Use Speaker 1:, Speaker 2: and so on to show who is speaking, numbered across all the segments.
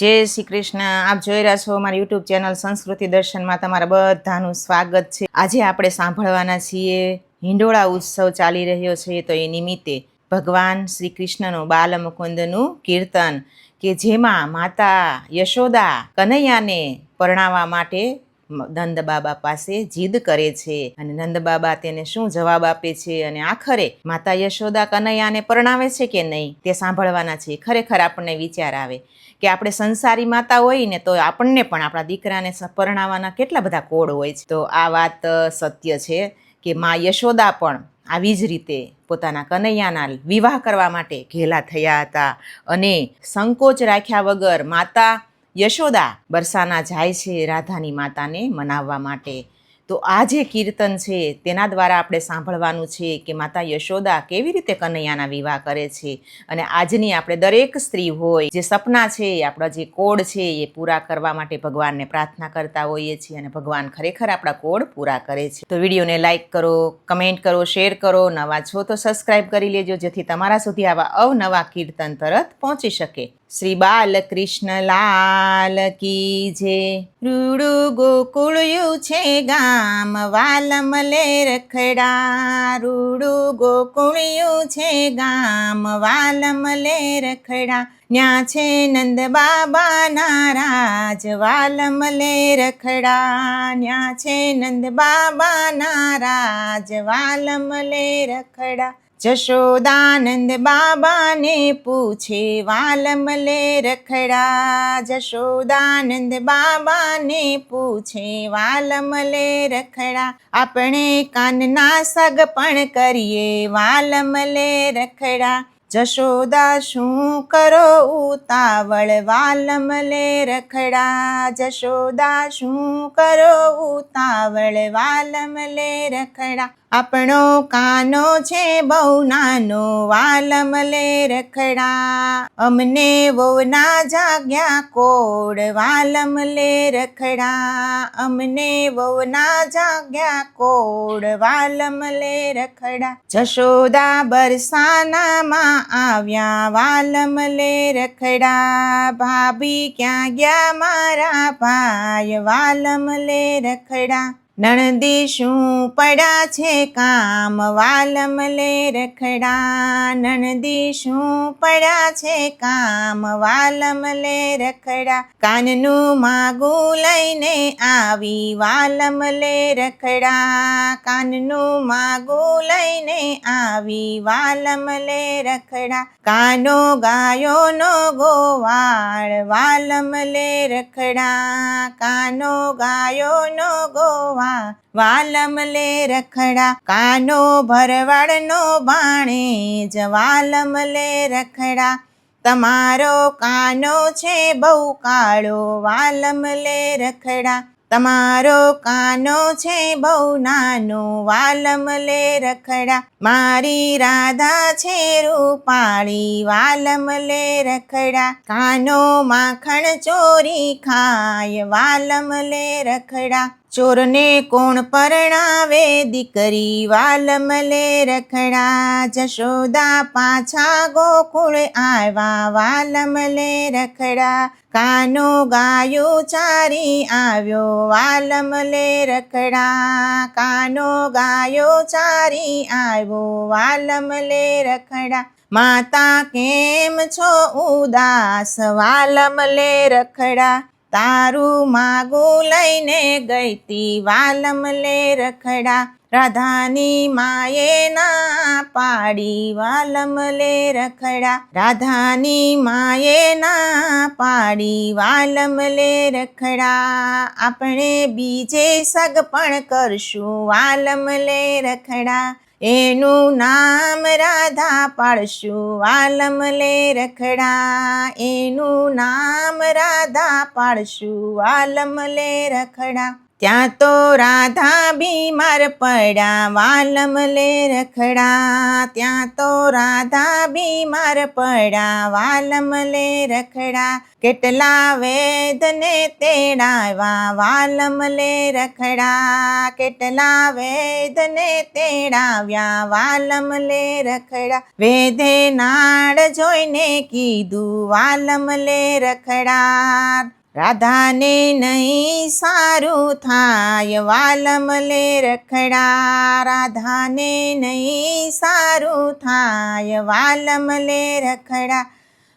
Speaker 1: જય શ્રી કૃષ્ણ. આપ જોઈ રહ્યા છો મારી યુટ્યુબ ચેનલ સંસ્કૃતિ દર્શનમાં. તમારા બધાનું સ્વાગત છે. આજે આપણે સાંભળવાના છીએ, હિંડોળા ઉત્સવ ચાલી રહ્યો છે તો એ નિમિત્તે ભગવાન શ્રી કૃષ્ણનું બાલ મુકુંદનું કીર્તન કે જેમાં માતા યશોદા કનૈયાને પરણાવવા માટે નંદ બાબા પાસે જીદ કરે છે. અને નંદ બાબા તેને શું જવાબ આપે છે અને આખરે માતા યશોદા કનૈયાને પરણાવે છે કે નહીં તે સાંભળવાના છે. ખરેખર આપણને વિચાર આવે કે આપણે સંસારી માતા હોય ને તો આપણને પણ આપણા દીકરાને પરણાવવાના કેટલા બધા કોડ હોય છે. તો આ વાત સત્ય છે કે મા યશોદા પણ આવી જ રીતે પોતાના કનૈયાના વિવાહ કરવા માટે ઘેલા થયા હતા. અને સંકોચ રાખ્યા વગર માતા યશોદા બરસાના જાય છે રાધાની માતાને મનાવવા માટે. તો આ જે કીર્તન છે તેના દ્વારા આપણે સાંભળવાનું છે કે માતા યશોદા કેવી રીતે કનૈયાના વિવાહ કરે છે અને આજની આપણે દરેક સ્ત્રી હોય, જે સપના છે, આપણા જે કોડ છે એ પૂરા કરવા માટે ભગવાનને પ્રાર્થના કરતા હોઈએ છીએ અને ભગવાન ખરેખર આપણા કોડ પૂરા કરે છે. તો વિડીયોને લાઇક કરો, કમેન્ટ કરો, શેર કરો, નવા છો તો સબસ્ક્રાઈબ કરી લેજો જેથી તમારા સુધી આવા અવનવા કીર્તન તરત પહોંચી શકે. શ્રી બાલકૃષ્ણ લાલ કી જે. રૂડુ ગોકુળ્યું છે ગામ વાલમલે રખડા. રૂડુ ગોકુળિયું છે ગામ વાલમલે રખડા. ન્યા છે નંદ બાબા નારાજ વાલમલે રખડા. ન્યા છે નંદ બાબા નારાજ વાલમલે રખડા. જશોદાનંદ બાબાને પૂછે વાલમલે રખડા. જશોદાનંદ બાબાને પૂછે વાલમલે રખડા. આપણે કાનના સગ પણ કરીએ વાલમલે રખડા. જશોદા શું કરો ઉતાવળ? વાલમલે રખડા. જશોદા શું કરો ઉતાવળ? વાલમલે રખડા. આપણો કાનો છે બહુ નાનો વાલમલે રખડા. અમને વહુના જાગ્યા કોડ વાલમલે રખડા. અમને વહુના જાગ્યા કોડ વાલમલે રખડા. જશોદા બરસાનામાં આવ્યા વાલમલે રખડા. ભાભી ક્યાં ગયા મારા ભાઈ વાલમલે રખડા. નણદી શું પડ્યા છે કામ, વાલમ લે રખડા. નણદી શું પડ્યા છે કામ, વાલમ લે રખડા. કાનનું માગું લઈને આવી, વાલમ લે રખડા. કાનનું માગું લઈને આવી, વાલમ લે રખડા. કાનો ગાયો નો ગોવાળ, વાલમ લે રખડા. કાનો ગાયો નો ગોવાળ વાલમલે રખડા, કાનો ભરવાડનો બાણે જવાલમલે રખડા. તમારો કાનો છે બહુ કાળો વાલમલે રખડા. તમારો કાનો છે બહુ નાનો વાલમલે રખડા. મારી રાધા છે રૂપાળી વાલમલે રખડા. કાનો માખણ ચોરી ખાય વાલમલે રખડા. ચોરને કોણ પરણાવે? દીકરી વાલમલે રખડા જશોદા પાછા ગોકુળ આવ્યા. વાલમલે રખડા કાનો ગાયો ચારી આવ્યો. વાલમલે રખડા કાનો ગાયો ચારી આવ્યો. વાલમલે રખડા માતા કેમ છો ઉદાસ? વાલમલે રખડા તારું માગું લઈને ગઈતી વાલમલે રખડા, રાધાની માએ ના પાડી. વાલમલે રખડા, રાધાની માએ ના પાડી. વાલમલે રખડા, આપણે બીજે સગ પણ કરશું. વાલમલે રખડા એનું નામ રાધા પાડશું વાલમલે રખડા. એનું નામ રાધા પાડશું વાલમલે રખડા. ત્યાં તો રાધા બીમાર પડ્યા, વાલમ લે રખડા. ત્યાં તો રાધા બીમાર પડ્યા, વાલમ લે રખડા. કેટલા વેદને તેડાવ્યા, વાલમ લે રખડા. કેટલા વેદને તેડાવ્યા, વાલમ લે રખડા. વેદે નાડ જોઈને કીધું, વાલમ લે રખડા. રાધાને નહીં સારું થાય વાલમલે રખડા. રાધાને નહીં સારું થાય વાલમલે રખડા.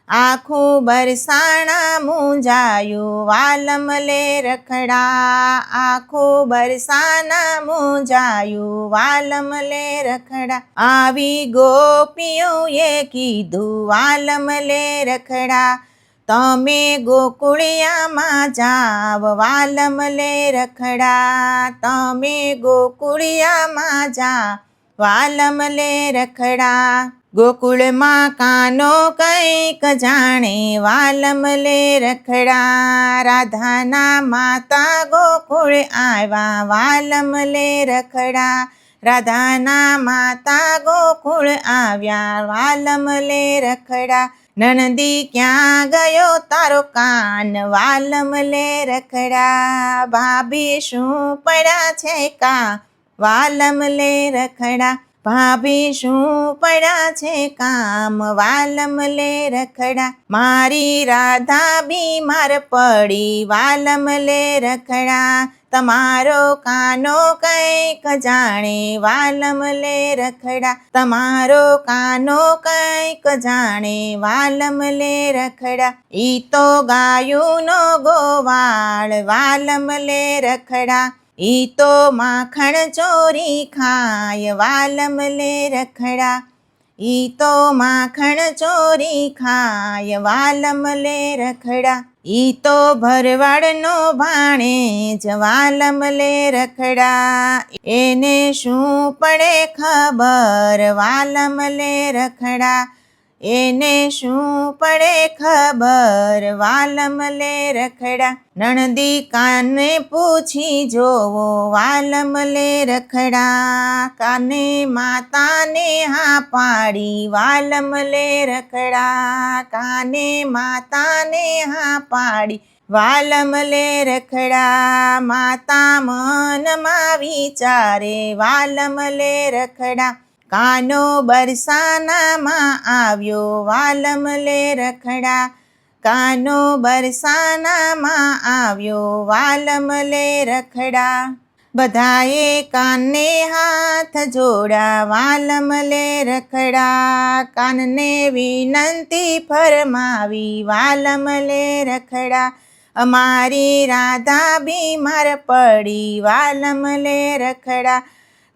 Speaker 1: આખું બરસાણા મુંજાયું વાલમલે રખડા. આખું બરસાના મૂંઝાયું વાલમલે રખડા. આવી ગોપીઓએ કીધું, વાલમ લે રખડા. તમે ગોકુળિયામાં જાવ, વાલમ લે રખડા. તમે ગોકુળિયામાં જા વાલમ લે રખડા. ગોકુળમાં કાનો કંઈક જાણે, વાલમ લે રખડા. રાધાના માતા ગોકુળ આવ્યા, વાલમ લે રખડા. રાધાના માતા ગોકુળ આવ્યા, વાલમ લે રખડા. નણંદી ક્યાં ગયો તારો કાન? વાલમ લે રખડા. ભાભી શું પડ્યા છે કા? વાલમ લે રખડા. ભાભી શું પડ્યા છે કામ? વાલમ લે રખડા. મારી રાધા બીમાર પડી. વાલમ લે રખડા. તમારો કાનો કંઈક જાણે, વાલમ લે રખડા. તમારો કાનો કંઈક જાણે, વાલમ લે રખડા. ઈ તો ગાયુંનો ગોવાળ, વાલમ લે રખડા. ઈ તો માખણ ચોરી ખાય, વાલમ લે રખડા. ઈ તો માખણ ચોરી ખાય, વાલમ લે રખડા. ઈ તો ભરવાડનો ભાણે જવાલમલે વાલમ રખડા. એને શું પડે ખબર? વાલમ લે રખડા. એને શું પડે ખબર? વાલમ લે રખડા. નણદી કાને પૂછી જોવો? વાલમ લે રખડા. કાને માતાને હા પાડી? વાલમ લે રખડા. કાને માતાને હા પાડી? વાલમ લે રખડા. માતા મનમાં વિચારે, વાલમ લે રખડા. કાનો બરસાનામાં આવ્યો, વાલમ લે રખડા. કાનો બરસાનામાં આવ્યો, વાલમ લે રખડા. બધાએ કાનને હાથ જોડા, વાલમ લે રખડા. કાનને વિનંતી ફરમાવી, વાલમ લે રખડા. અમારી રાધા બીમાર પડી, વાલમ લે રખડા.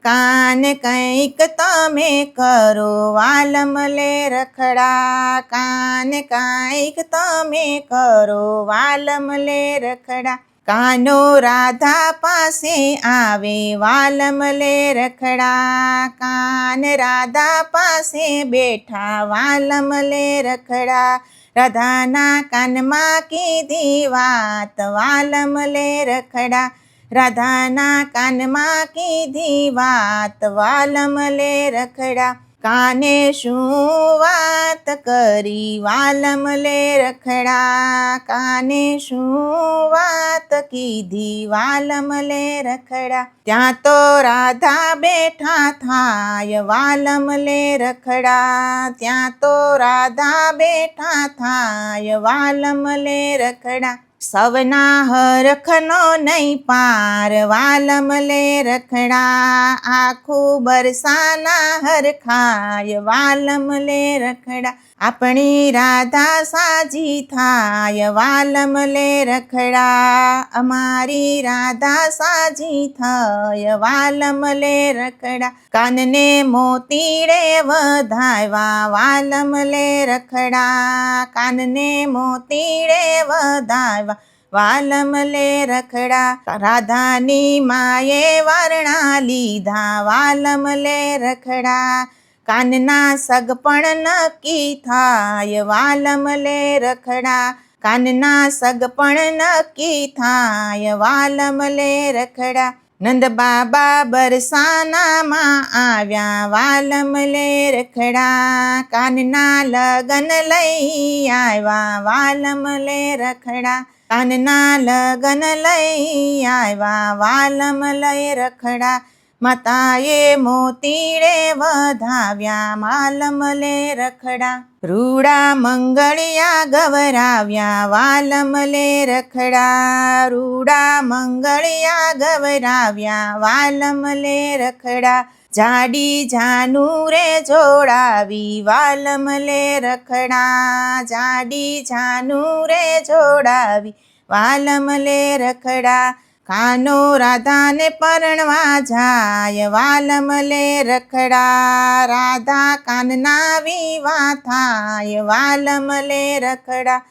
Speaker 1: કાન કંઈક તમે કરો, વાલમ લે રખડા. કાન કંઈક તમે કરો, વાલમ લે રખડા. કાનો રાધા પાસે આવે, વાલમ લે રખડા. કાન રાધા પાસે બેઠા, વાલમ લે રખડા. રાધાના કાનમાં કીધી વાત, વાલમ લે રખડા. રાધાના કાનમાં કીધી વાત, વાલમ લે રખડા. કાને શું વાત કરી? વાલમ લે રખડા. કાને શું વાત કીધી? વાલમ લે રખડા. ત્યાં તો રાધા બેઠા થાય, વાલમ લે રખડા. ત્યાં તો રાધા બેઠા થાય, વાલમ લે રખડા. સવના હરખનો નહીં પાર વાલમ લે રખડા આખું બરસાના હરખાય વાલમ લે રખડા. આપણી રાધા સાજી થાય, વાલમ લે રખડા. અમારી રાધા સાજી થાય, વાલમ લે રખડા. કાનને મોતીડે વધાવ્યા વાલમ લે રખડા. કાનને મોતીડે વધાવ્યા વાલમ લે રખડા. રાધાની માએ વારણા લીધા, વાલમ લે રખડા. કાનના સગપણ નક્કી થાય, વાલમ લે રખડા. કાનના સગપણ નક્કી થાય, વાલમ લે રખડા. નંદ બાબા બરસાનામાં આવ્યા, વાલમ લે રખડા. કાનના લગન લઈ આવ્યા, વાલમ લે રખડા. કાનના લગન લઈ આવ્યા, વાલમ લઈ રખડા. માતાએ મોતીડે વધાવ્યા, માલમલે રખડા, રૂડા મંગળિયા ગવરાવ્યા, વાલમલે રખડા, રૂડા મંગળિયા ગવરાવ્યા વાલમ લે રખડા, જાડી જાનું રે જોડાવી વાલમ લે રખડા, જાડી જાનું રે જોડાવી વાલમ લે રખડા કાનો રાધાને પરણવા જાય વાલમલે રખડા. રાધા કાનના વિવા થાય વાલમલે રખડા.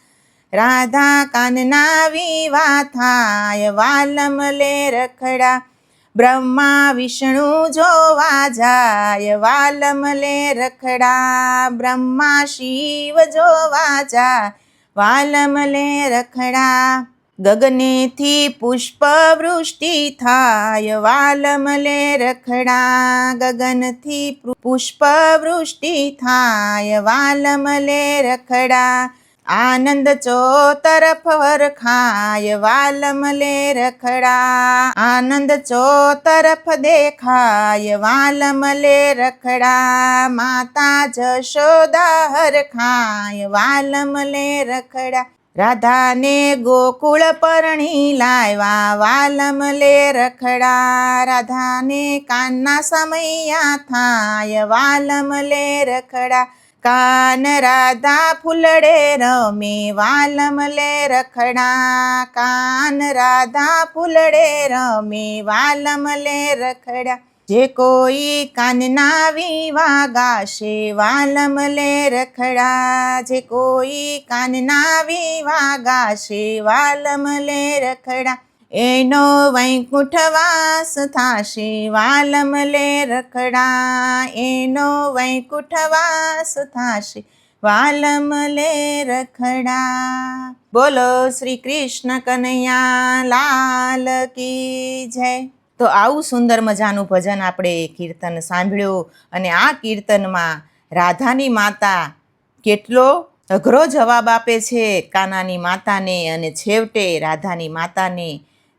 Speaker 1: રાધા કાનના વિવા થાય વાલમલે રખડા. બ્રહ્મા વિષ્ણુ જોવા જાય વાલમલે રખડા. બ્રહ્મા શિવ જોવા જાય વાલમલે રખડા. ગગનેથી પુષ્પવૃષ્ટિ થાય, વાલમલે રખડા ગગનથી પુષ્પવૃષ્ટિ થાય, વાલમલે રખડા આનંદ ચોતરફ વરખાય વાલમલે રખડા આનંદ ચોતરફ દેખાય, વાલમલે રખડા માતા જશોદા હરખાય વાલમ લે રખડા રાધાને ગોકુળ પરણી લાવ્યા વાલમ લે રખડા રાધાને કાનના સમયા થાય વાલમ લે રખડા કાન રાધા ફૂલડે રમે વાલમ લે રખડા કાન રાધા ફૂલડે રમે વાલમ લે રખડા જે કોઈ કાનના વીવા ગાશે વાલમ લે રખડા. જે કોઈ કાનના વીવા ગાશે વાલમ લે રખડા. એનો વૈકુંઠવાસ થાશે, વાલમ લે રખડા. એનો વૈકુંઠવાસ થાશે, વાલમ લે રખડા. બોલો શ્રી કૃષ્ણ કનૈયા, લાલ કી જય. તો આવું સુંદર મજાનું ભજન આપણે કીર્તન સાંભળ્યું અને આ કીર્તનમાં રાધાની માતા કેટલો અઘરો જવાબ આપે છે કાનાની માતાને અને છેવટે રાધાની માતાને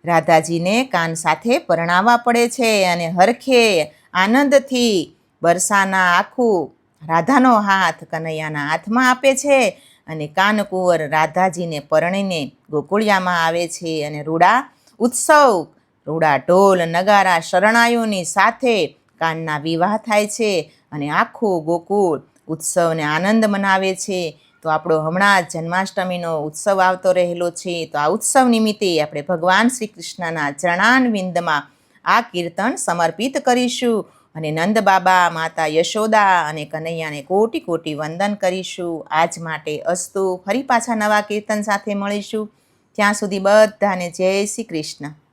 Speaker 1: રાધાજીને કાન સાથે પરણાવવા પડે છે અને હરખે આનંદથી બરસાના આખું રાધાનો હાથ કનૈયાના હાથમાં આપે છે અને કાનકુંવર રાધાજીને પરણીને ગોકુળિયામાં આવે છે અને રૂડા ઉત્સવ રૂડા ઢોલ, નગારા, શરણાઈઓની સાથે કાનના વિવાહ થાય છે અને આખું ગોકુળ ઉત્સવને આનંદ મનાવે છે. તો આપણો હમણાં જ જન્માષ્ટમીનો ઉત્સવ આવતો રહેલો છે. તો આ ઉત્સવ નિમિત્તે આપણે ભગવાન શ્રી કૃષ્ણના ચરણાનવિંદમાં આ કીર્તન સમર્પિત કરીશું અને નંદ બાબા, માતા યશોદા અને કનૈયાને કોટી કોટી વંદન કરીશું. આજ માટે અસ્તુ. ફરી પાછા નવા કીર્તન સાથે મળીશું. ત્યાં સુધી બધાને જય શ્રી કૃષ્ણ.